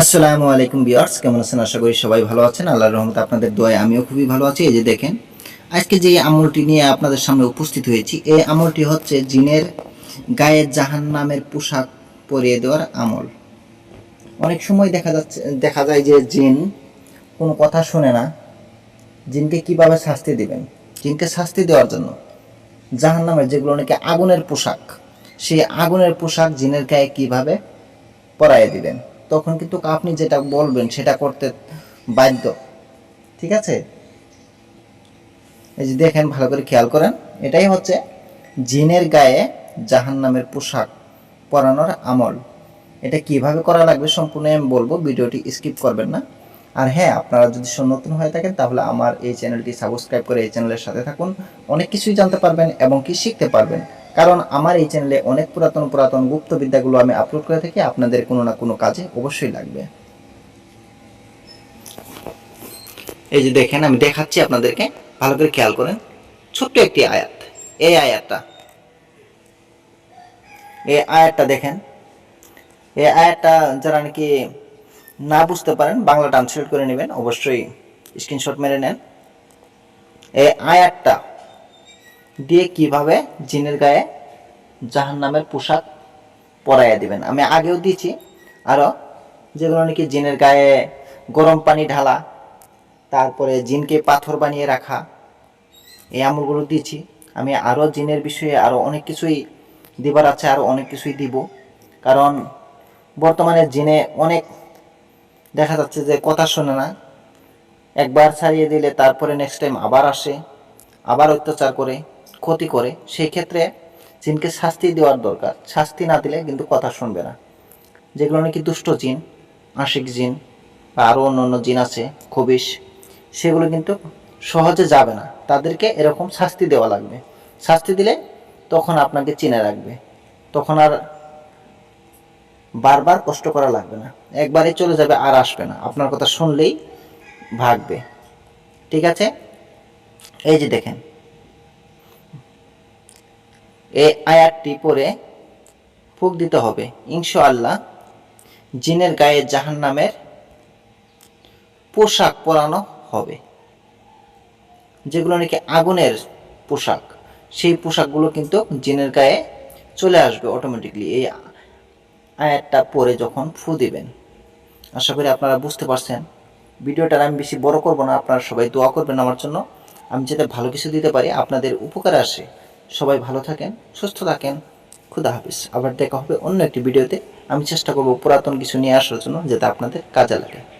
আসসালামু আলাইকুম বিয়ার্স কেমন আছেন? আশা করি সবাই ভালো আছেন। আল্লাহর রহমতে আপনাদের দোয়ায় আমিও খুবই ভালো আছি। এই যে দেখেন, আজকে যে আমলটি নিয়ে আপনাদের সামনে উপস্থিত হয়েছি, এই আমলটি হচ্ছে জিনের গায়ে জাহান নামের পোশাক পরিয়ে দেওয়ার আমল। অনেক সময় দেখা যাচ্ছে, দেখা যায় যে জিন কোনো কথা শুনে না, জিনকে কীভাবে শাস্তি দিবেন? জিনকে শাস্তি দেওয়ার জন্য জাহান নামের যেগুলো নাকি আগুনের পোশাক, সেই আগুনের পোশাক জিনের গায়ে কীভাবে পরাইয়ে দিবেন? তখন কিন্তু আপনি যেটা বলবেন সেটা করতে বাধ্য। ঠিক আছে? এই যে দেখেন, ভালো করে খেয়াল করেন। এটাই হচ্ছে জিনের গায়ে জাহান নামের পোশাক পরানোর আমল। এটা কীভাবে করা লাগবে সম্পূর্ণ আমি বলব, ভিডিওটি স্কিপ করবেন না। আর হ্যাঁ আপনারা যদি নতুন হয়ে থাকেন, তাহলে আমার এই চ্যানেলটি সাবস্ক্রাইব করে এই চ্যানেলের সাথে থাকুন। অনেক কিছুই জানতে পারবেন এবং কি শিখতে পারবেন। কারণ আমার এই চ্যানেলে অনেক পুরাতন পুরাতন গুপ্ত বিদ্যাগুলো আমি আপলোড করে থাকি, আপনাদের কোনো না কোনো কাজে অবশ্যই লাগবে। এই যে দেখেন, আমি দেখাচ্ছি আপনাদেরকে, ভালো করে খেয়াল করেন। ছোট্ট একটি আয়াত। এই আয়াতটা। এই আয়াতটা দেখেন। এই আয়াতটা যারা নাকি না বুঝতে পারেন বাংলা ট্রান্সলেট করে নেবেন, অবশ্যই স্ক্রিনশট মেরে নেন। এই আয়াতটা দিয়ে কীভাবে জিনের গায়ে জাহান নামের পোশাক পরাইয়া দিবেন? আমি আগেও দিয়েছি। আরও যেগুলো নাকি জিনের গায়ে গরম পানি ঢালা, তারপরে জিনকে পাথর বানিয়ে রাখা, এই আমলগুলো দিয়েছি। আমি আরও জিনের বিষয়ে আরও অনেক কিছুই দিবার আছে আরও অনেক কিছুই দিব। কারণ বর্তমানে জিনে অনেক দেখা যাচ্ছে যে কথা শোনে না। একবার ছাড়িয়ে দিলে তারপরে নেক্সট টাইম আবার আসে, আবার অত্যাচার করে। ক্ষতি করে সেই ক্ষেত্রে জিনকে শাস্তি দেওয়ার দরকার। শাস্তি না দিলে কিন্তু কথা শুনবে না। যেগুলো নাকি দুষ্ট জিন, আশিক জিন বা আরও অন্য অন্য জিন আছে, খবিশ, সেগুলো কিন্তু সহজে যাবে না। তাদেরকে এরকম শাস্তি দেওয়া লাগবে। শাস্তি দিলে তখন আপনাকে চিনে রাখবে। তখন আর বারবার কষ্ট করা লাগবে না। একবারে চলে যাবে আর আসবে না। আপনার কথা শুনলেই ভাগবে। ঠিক আছে? এই যে দেখেন এই আয়াতটি পরে ফুক দিতে হবে। ইনশাআল্লাহ জিনের গায়ে জাহান নামের পোশাক পরানো হবে। যেগুলো নাকি আগুনের পোশাক, সেই পোশাকগুলো কিন্তু জিনের গায়ে চলে আসবে অটোমেটিকলি এই আয়াতটা পরে যখন ফু দিবেন। আশা করি আপনারা বুঝতে পারছেন। ভিডিওটা আমি বেশি বড় করব না, আপনারা সবাই দোয়া করবেন আমার জন্য। আমি যাতে ভালো কিছু দিতে পারি, আপনাদের উপকারে আসে। সবাই ভালো থাকেন, সুস্থ থাকেন। খুদা হাফিজ। আবার দেখা হবে অন্য একটি ভিডিওতে। আমি চেষ্টা করব পুরাতন কিছু নিয়ে আসার জন্য, যাতে আপনাদের কাজে লাগে।